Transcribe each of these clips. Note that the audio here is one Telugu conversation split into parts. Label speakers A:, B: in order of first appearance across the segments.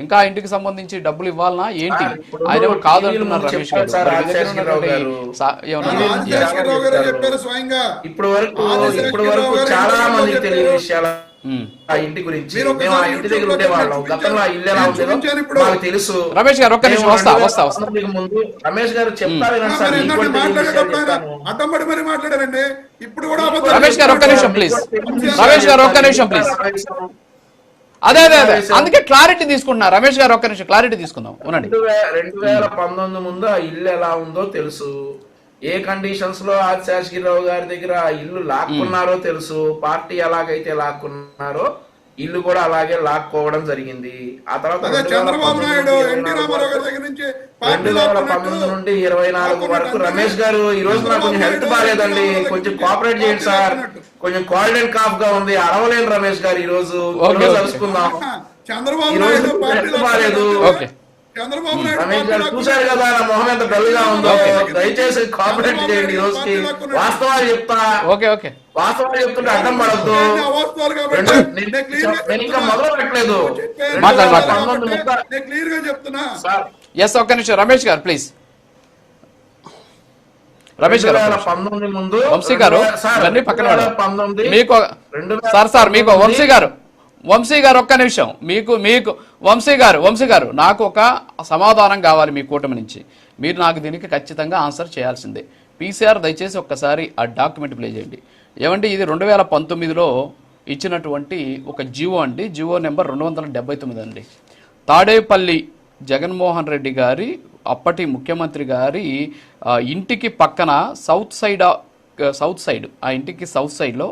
A: ఇంకా ఆ ఇంటికి సంబంధించి డబ్బులు ఇవ్వాలనా ఏంటి ఆయన కాదు అంటున్నారు
B: ముందు
A: రమేష్ గారు
B: ఇప్పుడు వరకు ఇప్పుడు వరకు చాలా మందికి తెలియని. విషయాలు. ఆ ఇంటి గురించి మేము ఆ ఇంటి దగ్గర ఉండేవాళ్ళం. గతంలో ఆ ఇల్లు ఎలా ఉండేదో. మాకు తెలుసు
A: రమేష్ గారు, ఒక్క నిమిషం, వస్తా, వస్తా, వస్తా.
B: ముందు రమేష్ గారు చెప్తా వినండి సార్
C: మరి
B: మీకు
C: ఏంటంటే
B: కూడా తెలియని
C: మాట్లాడేటప్పుడు
B: విషయాలు
C: ఆయన
B: చెప్తాను.
C: అడ్డం పడి మరి మాట్లాడారండి ఇప్పుడు కూడా
A: రమేష్ గారు, ఒక్క నిమిషం, ప్లీజ్. రమేష్ గారు, ఒక్క నిమిషం, ప్లీజ్. అదే అదే అదే. అందుకే క్లారిటీ తీసుకుంటున్నా. రమేష్ గారు ఒక్క నిమిషం క్లారిటీ తీసుకుందాం. ఉనండి
B: రెండు వేల పంతొమ్మిది ముందు ఆ ఇల్లు ఎలా ఉందో తెలుసు. ఏ కండిషన్స్లో ఆదిశాసగిరిరావు గారి దగ్గర ఆ ఇల్లు లాక్కున్నారో తెలుసు. పార్టీ ఎలాగైతే లాక్కున్నారో ఇల్లు కూడా అలాగే లాక్కోవడం జరిగింది. ఆ తర్వాత
C: అదే
B: రెండు వేల
C: చంద్రబాబు
B: పంతొమ్మిది
C: నాయుడు
B: నుండి
C: ఎన్టీ
B: ఇరవై
C: రామారావు గారి
B: నాలుగు
C: దగ్గర నుంచి
B: రెండు
C: పార్టీ
B: వేల పంతొమ్మిది నుండి ఇరవై నాలుగు వరకు రమేష్ గారు ఈ రోజు నాకు కొంచెం హెల్త్ బాగాలేదండి. కొంచెం కోఆపరేట్ చేయండి సార్. కొంచెం కోల్డ్ అండ్ కాఫ్గా ఉంది. అరవలేను రమేష్ గారు ఈ రోజు. కలుసుకుందాం
C: చంద్రబాబు. చంద్రబాబు.
B: చూశారు కదా నా మొహం ఎంత డల్గా ఉందో. దయచేసి కోఆపరేట్ చేయండి ఈ రోజుకి వాస్తవాలు చెప్తా.
A: Okay okay.
B: వాస్తవాలు చెప్తుంటే అడ్డం పడద్దు.
C: నేను
B: ఇంకా. మొదలు పెట్టలేదు.
C: క్లియర్గా చెప్తున్నా.
B: సార్.
A: ఎస్ ఒక్క నిమిషం. రమేష్ గారు ప్లీజ్ రమేష్ గారు.
B: పంతొమ్మిది ముందు
A: వంశీ గారు ఇవన్నీ పక్కన.
B: పంతొమ్మిది
A: మీకు సార్ సార్ మీకు వంశీ గారు వంశీ గారు ఒక్క నిమిషం. మీకు మీకు వంశీ గారు వంశీ గారు నాకు ఒక సమాధానం కావాలి మీ కూటమి నుంచి. మీరు నాకు దీనికి ఖచ్చితంగా ఆన్సర్ చేయాల్సిందే. పీసీఆర్ దయచేసి ఒక్కసారి ఆ డాక్యుమెంట్ ప్లే చేయండి. ఏమంటే ఇది రెండు వేల పంతొమ్మిదిలో ఇచ్చినటువంటి ఒక జివో అండి. జివో నెంబర్ రెండు వందల డెబ్బై తొమ్మిది అండి. తాడేపల్లి జగన్మోహన్ రెడ్డి గారి అప్పటి ముఖ్యమంత్రి గారి ఇంటికి పక్కన సౌత్ సైడ్ సౌత్ సైడ్ ఆ ఇంటికి సౌత్ సైడ్లో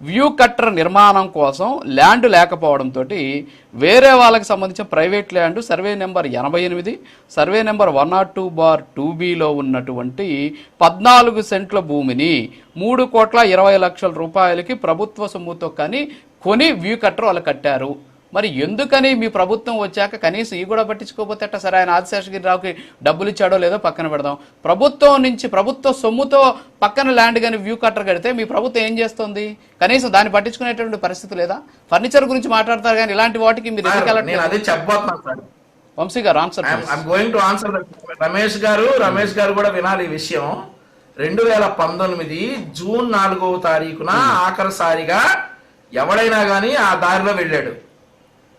A: వ్యూ కట్టర్ నిర్మాణం కోసం ల్యాండ్ లేకపోవడంతో వేరే వాళ్ళకి సంబంధించిన ప్రైవేట్ ల్యాండ్ సర్వే నెంబర్ ఎనభై ఎనిమిది survey number one not two bar two below ఉన్నటువంటి పద్నాలుగు సెంట్ల భూమిని మూడు కోట్ల ఇరవై లక్షల రూపాయలకి ప్రభుత్వ సొమ్ముతో కానీ కొని వ్యూ కట్టర్ వాళ్ళు కట్టారు. మరి ఎందుకని మీ ప్రభుత్వం వచ్చాక కనీసం ఈ కూడా పట్టించుకోకపోతే అట్ట సరే? ఆయన ఆదిశేషగిరిరావుకి డబ్బులు ఇచ్చాడో లేదో పక్కన పెడదాం. ప్రభుత్వం నుంచి ప్రభుత్వ సొమ్ముతో పక్కన ల్యాండ్ కానీ వ్యూ కట్టర్ కడితే మీ ప్రభుత్వం ఏం చేస్తుంది? కనీసం దాన్ని పట్టించుకునేటువంటి పరిస్థితి లేదా? ఫర్నిచర్ గురించి మాట్లాడతారు కానీ ఇలాంటి వాటికి మీరు ఎందుకు వంశీ గారు answer
B: going to answer Ramesh గారు రమేష్ గారు కూడా వినాలి ఈ విషయం. రెండు వేల పంతొమ్మిది జూన్ నాలుగవ తారీఖున ఆఖరిసారిగా ఎవడైనా గానీ ఆ దారిలో వెళ్ళాడు.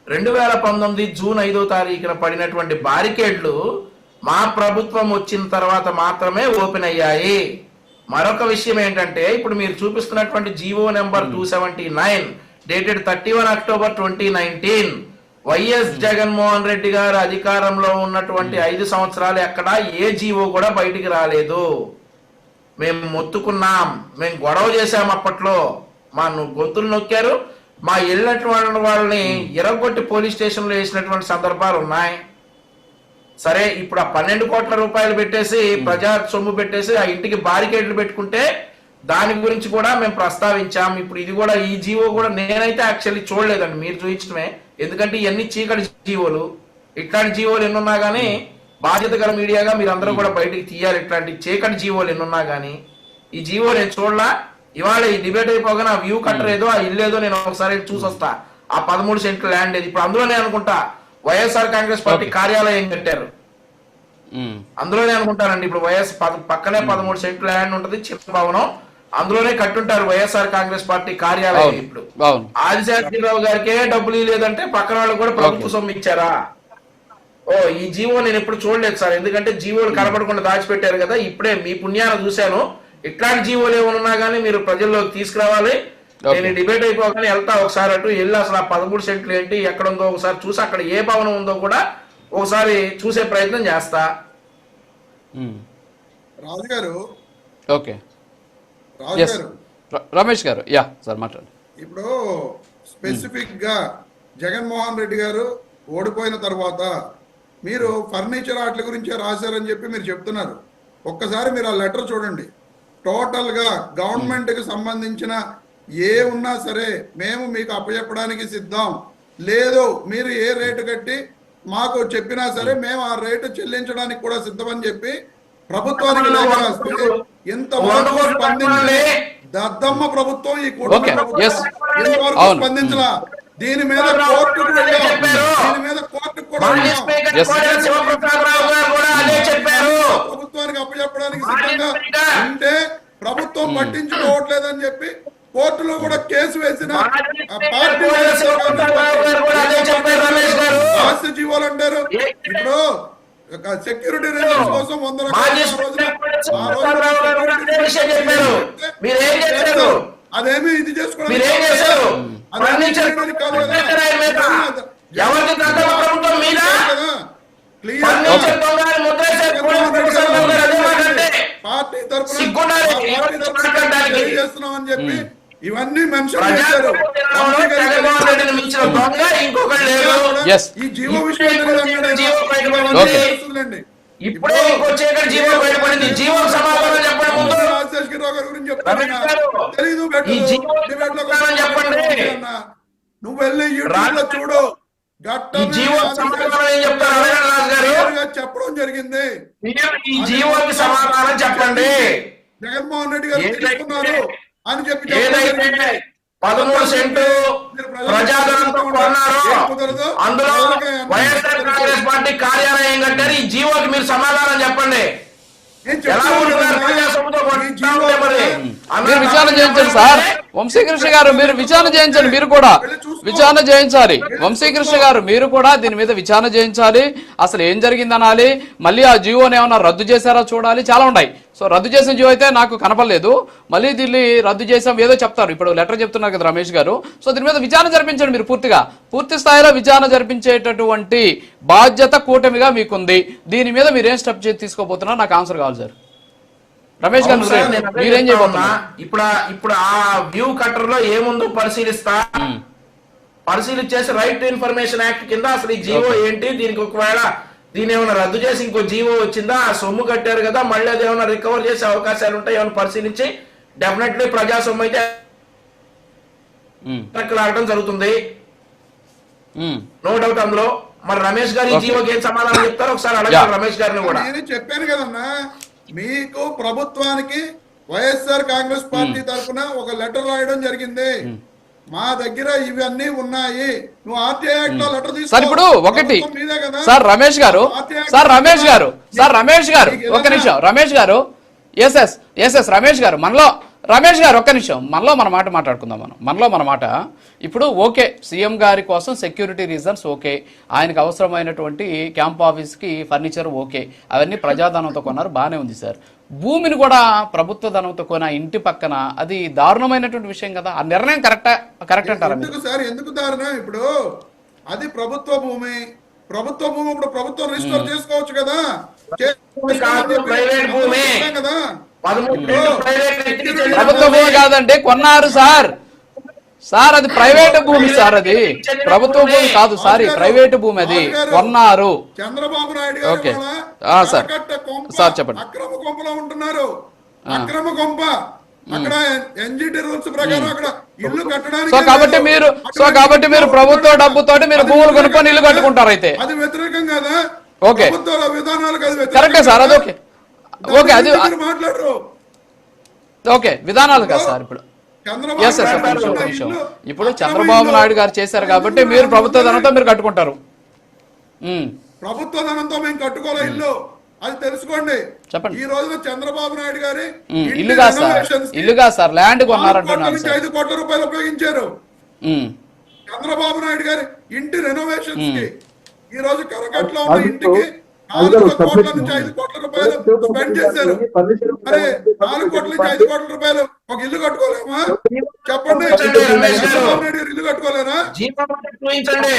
B: రెండు వేల పంతొమ్మిది జూన్ ఐదో తారీఖున పడినటువంటి బారికేడ్లు మా ప్రభుత్వం వచ్చిన తర్వాత మాత్రమే ఓపెన్ అయ్యాయి. మరొక విషయం ఏంటంటే ఇప్పుడు మీరు చూపిస్తున్నటువంటి GO number two seventy nine dated thirty one October twenty nineteen YS Jaganmohan Reddy గారు అధికారంలో ఉన్నటువంటి ఐదు సంవత్సరాలు ఎక్కడ ఏ జీవో కూడా బయటికి రాలేదు. మేము మొత్తుకున్నాం. మేము గొడవ చేశాం అప్పట్లో. మా గొంతులు నొక్కారు. మా వెళ్ళినటువంటి వాళ్ళని ఇరగొట్టి పోలీస్ స్టేషన్లో వేసినటువంటి సందర్భాలు ఉన్నాయి. సరే ఇప్పుడు ఆ పన్నెండు కోట్ల రూపాయలు పెట్టేసి ప్రజా సొమ్ము పెట్టేసి ఆ ఇంటికి బారికేడ్లు పెట్టుకుంటే దాని గురించి కూడా మేము ప్రస్తావించాం. ఇప్పుడు ఇది కూడా ఈ జీవో కూడా నేనైతే యాక్చువల్లీ చూడలేదండి. మీరు చూపించడమే. ఎందుకంటే ఇవన్నీ చీకటి జీవోలు. ఇట్లాంటి జీవోలు ఎన్నున్నా కానీ బాధ్యత గల మీడియాగా మీరు అందరూ కూడా బయటికి తీయాలి. ఇట్లాంటి చీకటి జీవోలు ఎన్నున్నా కానీ ఈ జీవో నేను చూడలా. ఇవాళ ఈ డిబేట్ అయిపోగానే ఆ వ్యూ కట్టర్ ఏదో ఆ ఇల్లు ఏదో నేను ఒకసారి చూసి వస్తా ఆ పదమూడు సెంట్ల ల్యాండ్ ఏది. ఇప్పుడు అందులోనే అనుకుంటా వైఎస్ఆర్ కాంగ్రెస్ పార్టీ కార్యాలయం కట్టారు. అందులోనే అనుకుంటానండి ఇప్పుడు వైఎస్ పక్కనే పదమూడు సెంట్ల ల్యాండ్ ఉంటది చిన్న భవనం అందులోనే కట్టుంటారు వైఎస్ఆర్ కాంగ్రెస్ పార్టీ కార్యాలయం ఇప్పుడు.
A: అవును.
B: ఆదిశాస్త్రిరావు గారికే డబ్బులు లేదంటే పక్కన వాళ్ళకి కూడా ప్రభుత్వ సొమ్ము ఇచ్చారా? ఓ ఈ జీవో నేను ఎప్పుడు చూడలేదు సార్. ఎందుకంటే జీవోలు కనబడకుండా దాచిపెట్టారు కదా ఇప్పుడే మీ పుణ్యాన చూశాను. ఇట్లాంటి జీవోలు ఏమన్నా కానీ మీరు ప్రజల్లోకి తీసుకురావాలి. నేను డిబేట్ అయిపోగానే వెళ్తా ఒకసారి అటు వెళ్ళి అసలు ఆ పదమూడు సెంట్లు ఏంటి ఎక్కడ ఉందో ఒకసారి చూసి అక్కడ ఏ భవనం ఉందో కూడా ఒకసారి చూసే ప్రయత్నం చేస్తా.
C: రాజు గారు
A: ఓకే. రమేష్ గారు. యా సార్ మాట్లాడండి.
C: ఇప్పుడు స్పెసిఫిక్గా జగన్మోహన్ రెడ్డి గారు ఓడిపోయిన తర్వాత మీరు ఫర్నిచర్ వాటి గురించే రాశారని చెప్పి మీరు చెప్తున్నారు. ఒక్కసారి మీరు ఆ లెటర్ చూడండి. టోటల్గా గవర్నమెంట్కి సంబంధించిన ఏ ఉన్నా సరే మేము మీకు అప్పచెప్పడానికి సిద్ధం. లేదు మీరు ఏ రేటు కట్టి మాకు చెప్పినా సరే మేము. ఆ రేటు చెల్లించడానికి కూడా సిద్ధమని చెప్పి ప్రభుత్వానికి లేఖ రాస్తే ఇంతవరకు స్పందించలే? దద్దమ్మ ప్రభుత్వం ఈ కూటమి. ఇంతవరకు. స్పందించలా? దీని మీద కోర్టుకు వెళ్ళాం. దీని మీద కోర్టుకు కూడా
B: మాజీ
C: సిద్ధంగా. ఉంటే ప్రభుత్వం పట్టించుకోవట్లేదని చెప్పి కోర్టులో కూడా కేసు వేసిన పార్టీ జీవోలు అంటారు. ఇప్పుడు సెక్యూరిటీ రీజన్స్ కోసం వంద
B: చేశారు
C: అదేమి ఇది చేసుకోవడానికి
B: మీరేం చేశారు?
C: అది
B: ఫర్నిచర్
C: చేయడానికి కాదు
B: ఎవరికి తగ్గ ప్రభుత్వం మీద
C: కదా. క్లియర్
B: ఫర్నిచర్ దొంగ అని ముద్ర వేశారు కోడెల శివప్రసాదరావు గారు అదే మాట అంటే
C: పార్టీ తరపున
B: సిగ్గుండాలి.
C: ఆ పార్టీ తరపున
B: మాట్లాడడానికి.
C: తెలియజేస్తున్నామని చెప్పి ఇవన్నీ మెన్షన్
B: ప్రజా
C: చేశారు
B: తెలంగాణలో జగన్మోహన్ రెడ్డిని
C: ఈ జీవో
B: ఇప్పుడే జీవో
C: ఆయన.
B: బయటపడింది.
C: ఇవన్నీ
B: జీవో సమాధానం చెప్పండి ముందు.
C: గారి గురించి చెప్తాను తెలీదు
B: ఈ జీవో సమాధానం చెప్పండి.
C: నువ్వు వెళ్ళి యూట్యూబ్లో చూడు. గట్ట
B: ఈ జీవో సమాధానం ఏం చెప్తారు? అడగండి రాజు గారు
C: క్లియర్గా చెప్పడం జరిగింది.
B: ఈ జీవోకి సమాధానం
C: జగన్మోహన్ రెడ్డి గారు
B: ఏదైతే-
C: తీసుకున్నారు అని చెప్పి చెప్పడం
B: ఏదైతే
C: జరిగింది.
B: పదమూడు సెంటు ప్రజాధనంతో కొన్నారో అందులో వైఎస్ఆర్ కాంగ్రెస్ పార్టీ కార్యాలయం కట్టారు. ఈ జీవోకి మీరు సమాధానం చెప్పండి. ఎలా ఉంటున్నారు
A: విచారణ చేయించండి సార్. వంశీకృష్ణ గారు మీరు విచారణ చేయించండి మీరు కూడా విచారణ చేయించాలి. వంశీకృష్ణ గారు మీరు కూడా దీని మీద విచారణ చేయించాలి. అసలు ఏం జరిగింది అనాలి? మళ్ళీ ఆ జీవోని ఏమన్నా రద్దు చేశారా చూడాలి? చాలా ఉన్నాయి. సో రద్దు చేసిన జీవో అయితే నాకు కనపడలేదు. మళ్ళీ దీన్ని రద్దు చేసాం ఏదో చెప్తారు. ఇప్పుడు లెటర్ చెప్తున్నారు కదా రమేష్ గారు. సో దీని మీద విచారణ జరిపించండి మీరు పూర్తిగా. పూర్తి స్థాయిలో విచారణ జరిపించేటటువంటి బాధ్యత కూటమిగా మీకుంది. దీని మీద మీరేం స్టెప్ తీసుకోబోతున్నారు? నాకు ఆన్సర్ కావాలి సార్. రమేష్ గారు మీరేం. చేయబోతున్నారు?
B: ఇప్పుడు ఆ- ఇప్పుడు ఆ వ్యూ కటర్లో ఏముందో పరిశీలిస్తా. పరిశీలించేసి రైట్ టు ఇన్ఫర్మేషన్ యాక్ట్ కింద అసలు ఈ జీవో ఏంటి? దీనికి ఒకవేళ దీని ఏమైనా రద్దు చేసి ఇంకో జీవో వచ్చిందా? ఆ సొమ్ము కట్టారు కదా మళ్ళీ అది ఏమైనా రికవర్ చేసే అవకాశాలు ఉంటాయి ఏమైనా పరిశీలించి డెఫినెట్లీ ప్రజా సొమ్ము అయితే లాగడం జరుగుతుంది. నో డౌట్ అందులో. మరి రమేష్ గారు ఈ. జీవోకి ఏం సమాధానం చెప్తారు ఒకసారి. అడగాలి రమేష్ గారిని కూడా.
C: చెప్పాను కదన్నా మీకు ప్రభుత్వానికి వైఎస్ఆర్ కాంగ్రెస్ పార్టీ తరఫున ఒక లెటర్ రాయడం జరిగింది. మా దగ్గర ఇవన్నీ ఉన్నాయి. నువ్వు ఆర్టీఐ యాక్ట్లో లెటర్ తీసుకో.
A: ఇప్పుడు ఒకటి. సార్ రమేష్ గారు. సార్ రమేష్ గారు. సార్ రమేష్ గారు.
C: ఏదైనా-
A: నిమిషం. రమేష్ గారు. Yes yes yes yes Ramesh గారు. మనలో రమేష్ గారు ఒక్క నిమిషం. మనలో మన మాట మాట్లాడుకుందాం మనం. మనలో మన మాట ఇప్పుడు ఓకే సీఎం గారి కోసం సెక్యూరిటీ రీజన్స్ ఓకే. ఆయనకు అవసరమైనటువంటి క్యాంప్ ఆఫీస్కి ఫర్నిచర్ ఓకే. అవన్నీ ప్రజాధనంతో కొన్నారు బాగానే ఉంది సార్. భూమిని కూడా ప్రభుత్వ ధనంతో కొన్న ఇంటి పక్కన అది దారుణమైనటువంటి విషయం కదా. ఆ నిర్ణయం కరెక్టా? కరెక్ట్ అంటారా
C: సార్? ఎందుకు దారుణం ఇప్పుడు? అది ప్రభుత్వ భూమి. ప్రభుత్వ భూమి ఇప్పుడు ప్రభుత్వం రిస్టోర్ చేసుకోవచ్చు కదా.
B: కాదు,
A: ప్రభుత్వ భూమి. కాదండి కొన్నారు సార్. సార్ అది ప్రైవేట్ భూమి సార్ అది. ప్రభుత్వ భూమి కాదు సారీ ప్రైవేట్ భూమి అది. కొన్నారు
C: చంద్రబాబు నాయుడు గారు
A: ఓకే. సార్. సార్ చెప్పండి.
C: అక్రమ కొంపలో ఉంటున్నారు. అక్రమ కొంప. అక్కడ ఎన్జిటి రూల్స్ ప్రకారం అక్కడ ఇల్లు కట్టడానికి
A: సో కాబట్టి మీరు సో కాబట్టి మీరు ప్రభుత్వ డబ్బుతోటి మీరు భూములు కొనుక్కొని ఇల్లు కట్టుకుంటారు అయితే.
C: అది వ్యతిరేకం కదా?
A: ఓకే. కరెక్టే సార్ అది? ఓకే ఓకే అది ఓకే విధానాలు కదా సార్ ఇప్పుడు. ఎస్ ఒక నిమిషం
C: ఇల్లు
A: ఇప్పుడు చంద్రబాబు
C: ఇల్లు.
A: నాయుడు గారు చేశారు కాబట్టి మీరు ప్రభుత్వ ధనంతో మీరు కట్టుకుంటారు.
C: ప్రభుత్వ ధనంతో మేము కట్టుకోలే ఇల్లు. అది తెలుసుకోండి.
A: చెప్పండి.
C: ఈ రోజున చంద్రబాబు నాయుడు గారి
A: ఉమ్,
C: ఇంటి
A: ఇల్లుగా సార్ ఇల్లుగా ల్యాండ్ కొన్నారంటున్నారు
C: ఐదు కోట్ల రూపాయలు ఉపయోగించారు. చంద్రబాబు నాయుడు గారి ఇంటి రెనోవేషన్స్కి. ఈ రోజు కరకట్లో ఉన్న ఇంటికి నాలుగు కోట్ల నుంచి ఐదు కోట్ల రూపాయలు స్పెండ్ చేశారు. అరే నాలుగు కోట్ల నుంచి ఐదు కోట్ల రూపాయలు ఒక ఇల్లు కట్టుకోలేమా? చెప్పండి. ఇల్లు
B: చూపించండి.